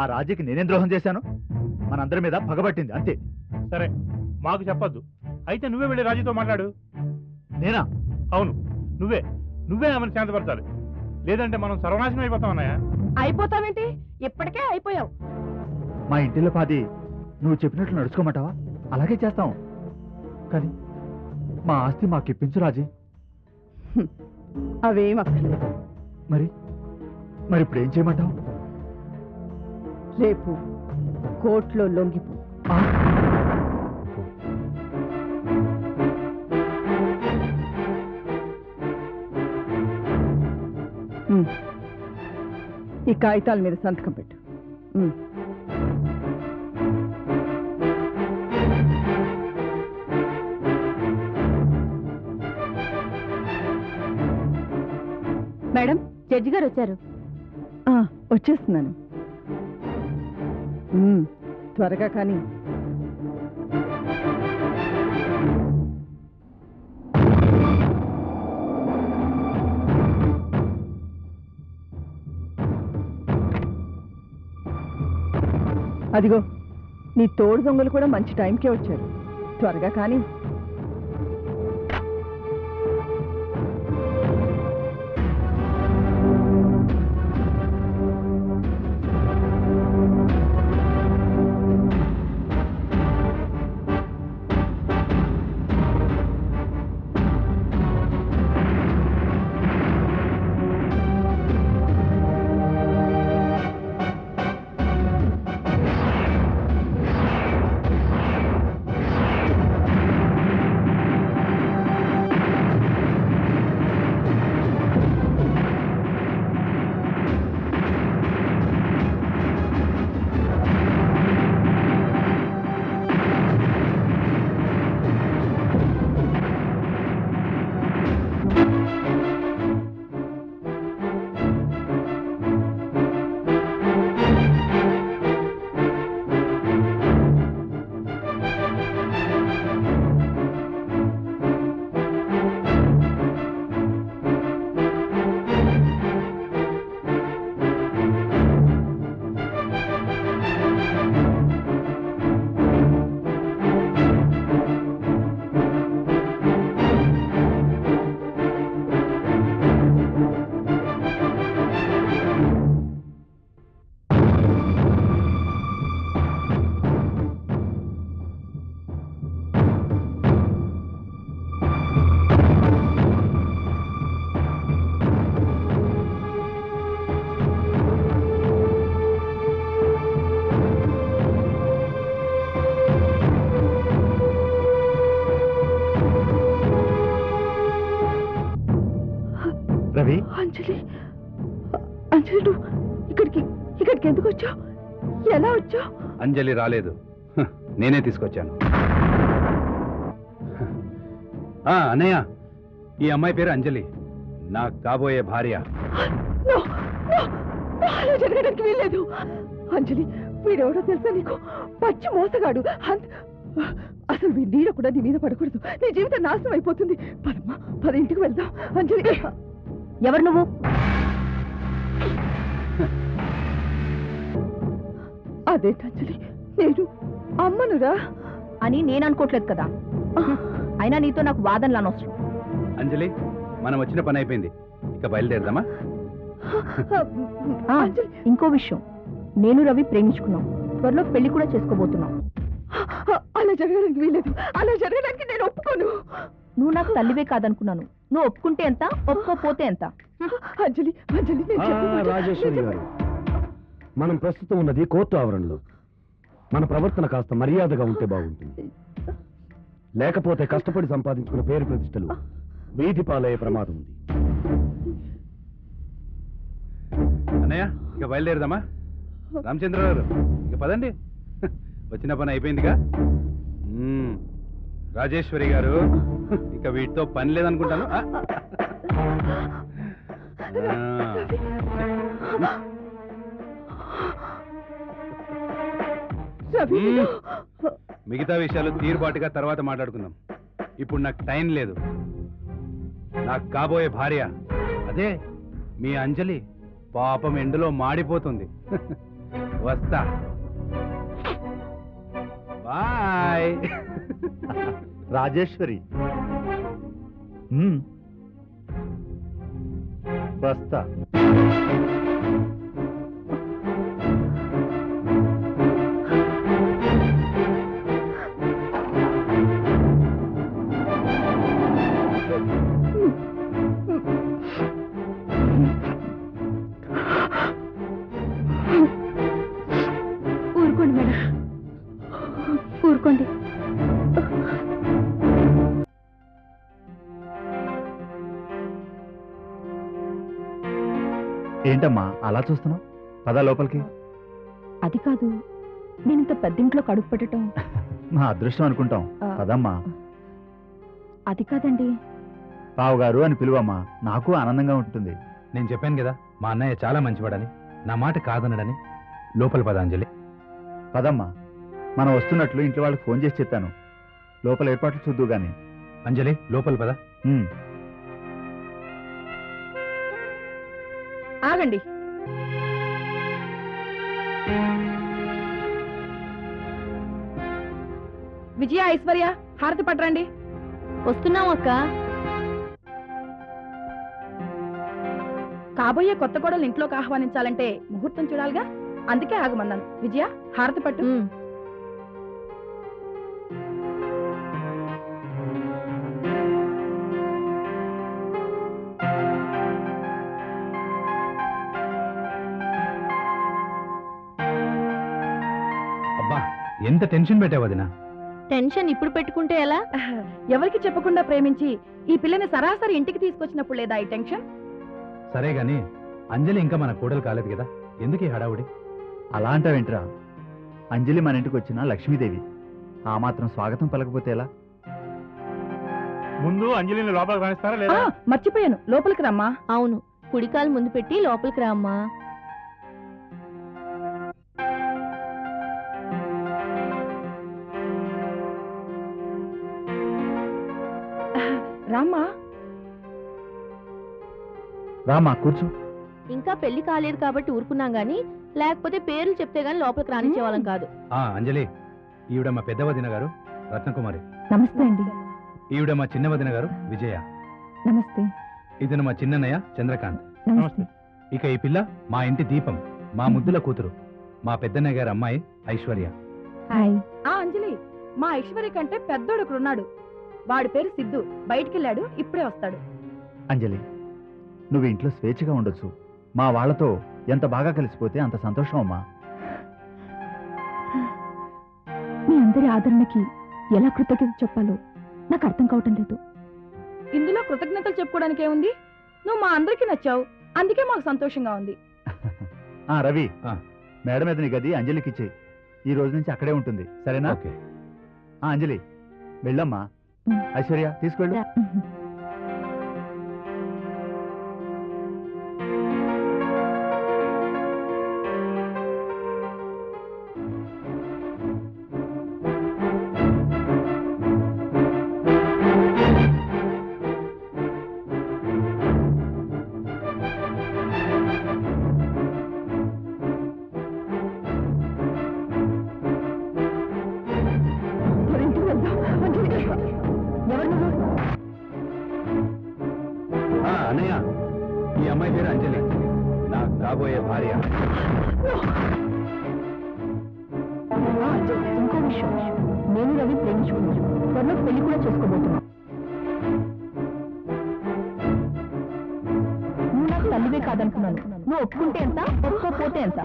ఆ రాజీకి నేనేం ద్రోహం చేశాను? మనందరి మీద పగబట్టింది అంతే. సరే మాకు చెప్పొద్దు. అయితే నువ్వే వెళ్ళి రాజీతో మాట్లాడు. నేనా? అవును నువ్వే. నువ్వే ఆమెను శాంతపరచాలి. లేదంటే మనం సర్వనాశనం అయిపోతాం అన్నయ్య. అయిపోతావేంటి? ఇప్పటికే అయిపోయావు. మా ఇంటిలో పాది నువ్వు చెప్పినట్లు నడుచుకోమంటావా? అలాగే చేస్తాం. కానీ మా ఆస్తి మాకు ఇప్పించు రాజీ. అవేం అక్కర్లేదు. మరి? మరి ఇప్పుడు ఏం చేయమంటావు? రేపు కోర్టులో లొంగిపో. ఈ కాగితాల మీద సంతకం పెట్టు. మేడం జడ్జి గారు వచ్చారు. ఆ, వచ్చేస్తున్నాను. త్వరగా కానీ. అదిగో నీ తోడు దొంగలు కూడా మంచి టైంకే వచ్చారు. త్వరగా కానీ. అంజలి అంజలి నువ్వు ఇక్కడికి ఇక్కడికి ఎందుకు వచ్చావు? ఎలా వచ్చావు? అంజలి రాలేదు. నేనే తీసుకొచ్చాను. ఆ, అన్నయ్య ఈ అమ్మాయి పేరు అంజలి. నా కాబోయే భార్య. అలా జరగడానికి వీల్లేదు. అంజలి వీడెవడో తెలుసా నీకు? పచ్చి మోసగాడు. అంత అసలు వీడి నీడ కూడా నీ మీద పడకూడదు. నీ జీవితం నాశనం అయిపోతుంది. పదమ్మా పద ఇంటికి వెళ్దాం. అంజలి ఎవరు నువ్వు? అదేంటి అంజలి నేను అమ్మనురా. అని నేను అనుకోవట్లేదు కదా. అయినా నీతో నాకు వాదనలు అనవసరం. అంజలి మనం వచ్చిన పని అయిపోయింది. ఇక బయలుదేరదామా? ఆ, అంజలి ఇంకో విషయం. నేను రవి ప్రేమించుకున్నాం. త్వరలో పెళ్ళి కూడా చేసుకోబోతున్నాం. అలా జరగడానికి వీల్లేదు. అలా జరగడానికి నేను ఒప్పుకోను. నువ్వు నాకు తల్లివే కాదనుకున్నాను. నువ్వు ఒప్పుకుంటే ఎంత? ఒప్పుకోపోతే ఎంత? అంజలి అంజలి నేను చెప్పిన రాజేశ్వరి గారు మనం ప్రస్తుతం ఉన్నది కోర్టు ఆవరణలో. మన ప్రవర్తన కాస్త మర్యాదగా ఉంటే బాగుంటుంది. లేకపోతే కష్టపడి సంపాదించుకున్న పేరు ప్రతిష్టలు వీధి పాలయ్యే ప్రమాదం ఉంది. అన్నయ్య ఇక బయలుదేరదామా? రామచంద్ర గారు ఇక పదండి. వచ్చిన పని అయిపోయిందిగా? మ్మ్. రాజేశ్వరి గారు ఇక వీటితో పని లేదనుకుంటాను. మిగతా విషయాలు తీరుబాటుగా తర్వాత మాట్లాడుకుందాం. ఇప్పుడు నాకు టైం లేదు. నాకు కాబోయే భార్య. అదే మీ అంజలి పాపం ఎండులో మాడిపోతుంది. వస్తా. బాయ్. రాజేశ్వరి మ్మ్. ఏంటమ్మా అలా చూస్తున్నావు? పద లోపలికి. అది కాదు నేను ఇంత పెద్దింట్లో కడుగు పెట్టడం మా అదృష్టం అనుకుంటాం. పదమ్మా. అది కాదండి. బావగారు అని పిలువమ్మా. నాకు ఆనందంగా ఉంటుంది. నేను చెప్పాను కదా మా అన్నయ్య చాలా మంచివాడని నా మాట కాదనడని. లోపల పదాంజలి పదమ్మా మనం వస్తున్నట్లు ఇంట్లో వాళ్ళకి ఫోన్ చేసి చెప్పాను. లోపల ఏర్పాట్లు చూద్దు గాని. అంజలి లోపల పద. ఆగండి. విజయ ఐశ్వర్య హారతి పట్టరండి. వస్తున్నాం అక్క. కాబోయే కొత్త కోడలు ఇంట్లోకి ఆహ్వానించాలంటే ముహూర్తం చూడాలిగా? అందుకే ఆగమన్నాను. విజయ హారతి పట్టు. ఎంత టెన్షన్ పెట్టావు వదినా? టెన్షన్ ఇప్పుడు పెట్టుకుంటే ఎలా? ఎవరికి చెప్పకుండా ప్రేమించి ఈ పిల్లని సరాసరి ఇంటికి తీసుకొచ్చినప్పుడు లేదా ఈ టెన్షన్? సరే గాని అంజలి ఇంకా మన కోడలు కాలేదు కదా ఎందుకు ఈ హడావుడి? అలా అంటావేంట్రా? అంజలి మన ఇంటికి వచ్చిన లక్ష్మీదేవి. ఆ మాత్రం స్వాగతం పలకపోతే ఎలా? ముందు అంజలిని లోపలికి రాణిస్తారా లేదా? మర్చిపోయాను. లోపలికి రమ్మా. అవును కుడికాలు ముందు పెట్టి లోపలికి రామ్మా. రామా కూర్చో. ఇంకా పెళ్ళి కాలేదు కాబట్టి ఊరుకున్నాం గాని లేకపోతే పేర్లు చెప్తే గాని లోపలికి రానిచ్చే వాళ్ళం కాదు. ఆ అంజలి ఈవిడ మా పెద్ద వదిన గారు రత్నకుమారి. నమస్తే అండి. ఈవిడ మా చిన్న వదిన గారు విజయ. నమస్తే. ఇతను మా చిన్నన్నయ్య చంద్రకాంత్. నమస్తే. ఇక ఈ పిల్ల మా ఇంటి దీపం మా ముద్దుల కూతురు మా పెద్దన్నయ్య గారి అమ్మాయి ఐశ్వర్య. హాయ్. ఆ అంజలి మా ఐశ్వర్య కంటే పెద్దోడు ఒకడు ఉన్నాడు వాడి పేరు సిద్ధు. బయటికెళ్ళాడు ఇప్పుడే వస్తాడు. అంజలి నువ్వు ఇంట్లో స్వేచ్ఛగా ఉండొచ్చు. మా వాళ్ళతో ఎంత బాగా కలిసిపోతే అంత సంతోషం అమ్మా. మీ అందరి ఆదరణకి ఎలా కృతజ్ఞత చెప్పాలో నాకు అర్థం కావటం లేదు. ఇందులో కృతజ్ఞతలు చెప్పుకోవడానికి ఏముంది? నువ్వు మా అందరికీ నచ్చావు. అందుకే మాకు సంతోషంగా ఉంది. ఆ రవి ఆ. మేడం మీద నీ గది అంజలికి ఇచ్చేయి ఈ రోజు నుంచి అక్కడే ఉంటుంది. సరేనా? ఓకే. ఆ అంజలి వెళ్ళమ్మా. ఐశ్వర్య తీసుకెళ్ళు. కాబోయే భార్య. ఇంకో విషయం. నేను రవి ప్రేమించుకున్నాను. త్వరలో పెళ్ళి కూడా చేసుకోబోతున్నా నువ్వు నాకు తల్లివే కాదనుకున్నాను. నువ్వు ఒప్పుకుంటే ఎంత? ఒప్పుకోపోతే ఎంత?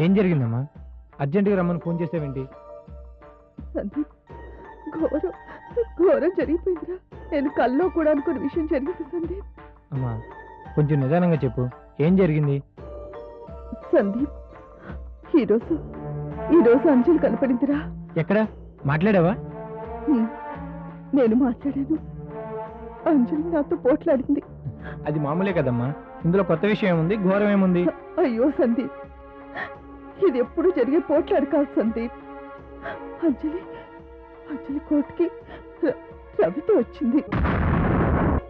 ఏం జరిగిందమ్మా? అర్జెంటుగా రమ్మని ఫోన్ చేసావేంటి? సందీప్ ఘోరం ఘోరం జరిగిపోయిందిరా. నేను కల్లో కూడా అనుకున్న విషయం జరిగింది సందీప్. అమ్మా కొంచెం నిదానంగా చెప్పు. ఏం జరిగింది? సందీప్ ఈరోజు ఈరోజు అంజలి కనపడిందిరా. ఎక్కడ? మాట్లాడావా? హ్మ్. నేను మాట్లాడాను. అంజలి నాతో పోట్లాడింది. అది మామూలే కదమ్మా. ఇందులో కొత్త విషయం ఏముంది? ఘోరం ఏముంది? అయ్యో సందీప్. ఇది ఎప్పుడు జరిగే పోట్లాడు కాదు సందీప్. అంజలి అంజలి కోర్టుకి రవితో వచ్చింది.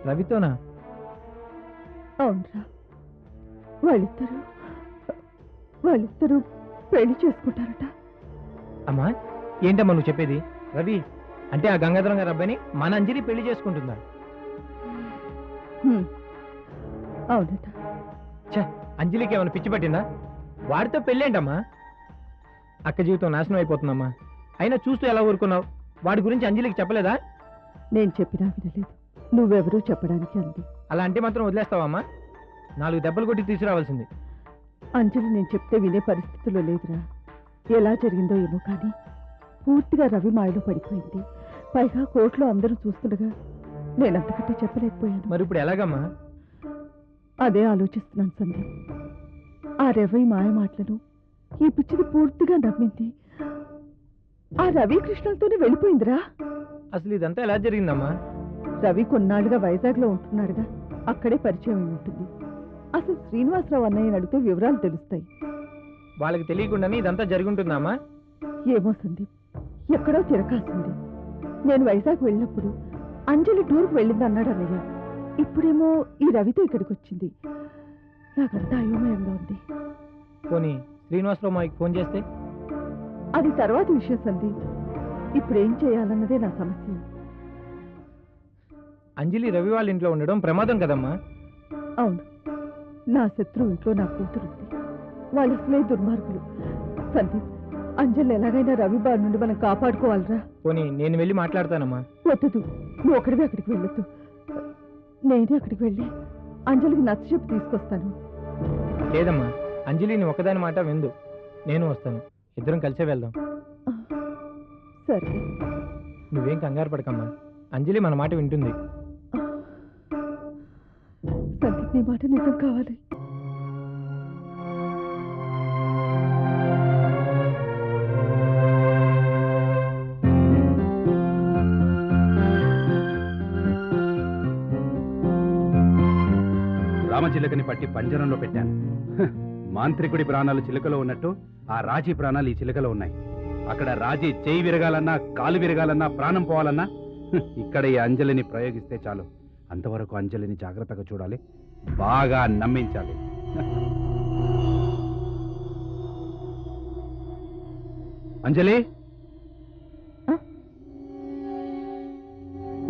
రవితోనా? అవునరా. వాళ్ళిద్దరూ వాళ్ళిద్దరూ పెళ్ళి చేసుకుంటారట. అమ్మా ఏంటమ్మా నువ్వు చెప్పేది? రవి అంటే ఆ గంగాధరం గారి అబ్బాయిని మన అంజలి పెళ్ళి చేసుకుంటుందా. అవునట. అంజలికి ఏమైనా పిచ్చి పట్టిందా? వాడితో పెళ్ళేంటమ్మా? అక్క జీవితం నాశనం అయిపోతుందమ్మా. అయినా చూస్తూ ఎలా ఊరుకున్నావు? వాడి గురించి అంజలికి చెప్పలేదా? నేను చెప్పినా వినలేదు. నువ్వెవరూ చెప్పడానికి అంది. అలా అంటే మాత్రం వదిలేస్తావమ్మా? నాలుగు దెబ్బలు కొట్టి తీసుకురావాల్సింది. అంజలి నేను చెప్తే వినే పరిస్థితిలో లేదురా. ఎలా జరిగిందో ఏమో కానీ పూర్తిగా రవి మాయలో పడిపోయింది. పైగా కోర్టులో అందరూ చూస్తుండగా నేను అంతకంటే చెప్పలేకపోయాను. మరి ఇప్పుడు ఎలాగమ్మా? అదే ఆలోచిస్తున్నాను సందీప్ ఆ రవి మాయ మాటలను ఈ పిచ్చిది పూర్తిగా నమ్మింది. ఆ రవి కృష్ణలతోనే వెళ్ళిపోయిందిరా. అసలు ఇదంతా ఎలా జరిగిందమ్మా? రవి కొన్నాళ్ళుగా వైజాగ్లో ఉంటున్నాడుగా. అక్కడే పరిచయం అయి ఉంటుంది. అసలు శ్రీనివాసరావు అన్నయ్యని అడిగితే వివరాలు తెలుస్తాయి. వాళ్ళకి తెలియకుండానే ఇదంతా జరుగుంటుందమ్మా? ఏమో సందీప్ ఎక్కడో తిరకాల్సింది నేను వైజాగ్ వెళ్ళినప్పుడు అంజలి టూర్కి వెళ్ళింది అన్నాడు అన్నయ్య. ఇప్పుడేమో ఈ రవితో ఇక్కడికి వచ్చింది. నాకంతా అయోమయంగా ఉంది. పోనీ శ్రీనివాసరావు మాకు ఫోన్ చేస్తే? అది తర్వాత విషయం సందీప్. ఇప్పుడు ఏం చేయాలన్నదే నా సమస్య. అంజలి రవి వాళ్ళ ఇంట్లో ఉండడం ప్రమాదం కదమ్మా? అవును. నా శత్రువు ఇంట్లో నా కూతురుంది వాళ్ళు అసలే దుర్మార్గులు. సందీప్ అంజలి ఎలాగైనా రవి బారి నుండి మనం కాపాడుకోవాలిరా. పోనీ నేను వెళ్ళి మాట్లాడతానమ్మా. వద్దు నువ్వు ఒకటివే అక్కడికి వెళ్ళొద్దు. నేనే అక్కడికి వెళ్ళి అంజలికి నచ్చ చెప్పి తీసుకొస్తాను. లేదమ్మా అంజలిని ఒకదాని మాట విందు. నేను వస్తాను. ఇద్దరం కలిసే వెళ్దాం. సరే. నువ్వేం కంగారు పడకమ్మా. అంజలి మన మాట వింటుంది. సందీప్ నీ మాట నిజం కావాలి. పట్టి పంజరంలో పెట్టాను. మాంత్రికుడి ప్రాణాలు చిలుకలో ఉన్నట్టు ఆ రాజీ ప్రాణాలు ఈ చిలుకలో ఉన్నాయి. అక్కడ రాజీ చేయి విరగాలన్నా కాలు విరగాలన్నా ప్రాణం పోవాలన్నా ఇక్కడ ఈ అంజలిని ప్రయోగిస్తే చాలు. అంతవరకు అంజలిని జాగ్రత్తగా చూడాలి. బాగా నమ్మించాలి. అంజలి?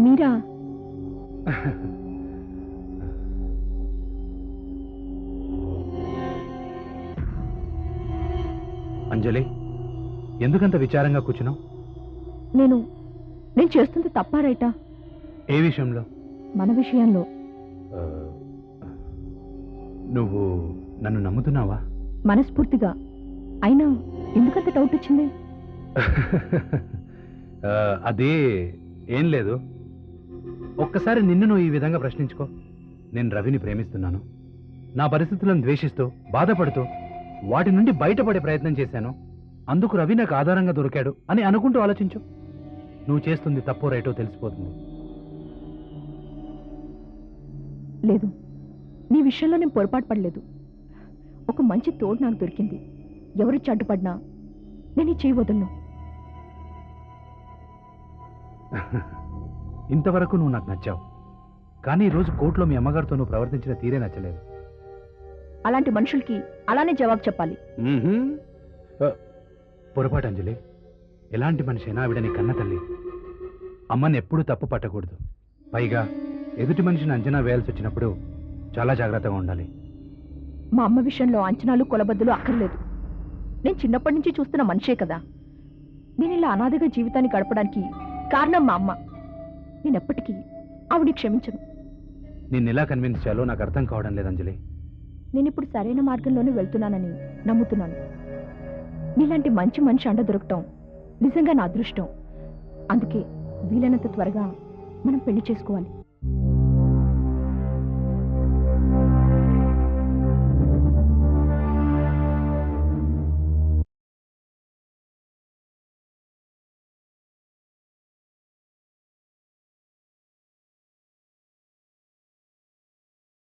మీరా? అంజలి ఎందుకంత విచారంగా కూర్చున్నావు? నేను నేను చేస్తుంది తప్పా రైటా? ఏ విషయంలో? మన విషయంలో. నువ్వు నన్ను నమ్ముతున్నావా? మనస్ఫూర్తిగా. అయినా ఎందుకంత డౌట్ వచ్చింది? అది ఏం లేదు. ఒక్కసారి నిన్ను నువ్వు ఈ విధంగా ప్రశ్నించుకో. నేను రవిని ప్రేమిస్తున్నాను. నా పరిస్థితులను ద్వేషిస్తూ బాధపడుతూ వాటి నుండి బయటపడే ప్రయత్నం చేశాను. అందుకు రవి నాకు ఆధారంగా దొరికాడు అని అనుకుంటూ ఆలోచించు. నువ్వు చేస్తుంది తప్పో రైటో తెలిసిపోతుంది. లేదు. నీ విషయంలో నేను పొరపాటు పడలేదు. ఒక మంచి తోడు నాకు దొరికింది. ఎవరు అడ్డుపడినా నేను చేయి వదలను. ఇంతవరకు నువ్వు నాకు నచ్చావు. కానీ ఈ రోజు కోర్టులో మీ అమ్మగారితో నువ్వు ప్రవర్తించిన తీరే నచ్చలేదు. అలాంటి మనుషులకి అలానే జవాబు చెప్పాలి. పొరపాటు అంజలి. ఎలాంటి మనిషి అయినా ఆవిడ నీ కన్న తల్లి. అమ్మని ఎప్పుడూ తప్పు పట్టకూడదు. పైగా ఎదుటి మనిషిని అంచనా వేయాల్సి వచ్చినప్పుడు చాలా జాగ్రత్తగా ఉండాలి. మా అమ్మ విషయంలో అంచనాలు కొలబద్దలు అక్కర్లేదు. నేను చిన్నప్పటి నుంచి చూస్తున్న మనిషే కదా. నేను ఇలా అనాథగా జీవితాన్ని గడపడానికి కారణం మా అమ్మ. నేను ఎప్పటికీ ఆవిడని క్షమించను. నిన్ను ఎలా కన్విన్స్ చేయాలో నాకు అర్థం కావడం లేదు అంజలి. నేను ఇప్పుడు సరైన మార్గంలోనే వెళ్తున్నానని నమ్ముతున్నాను. నీలాంటి మంచి మనిషి అండ దొరకటం నిజంగా నా అదృష్టం. అందుకే వీలైనంత త్వరగా మనం పెళ్ళి చేసుకోవాలి.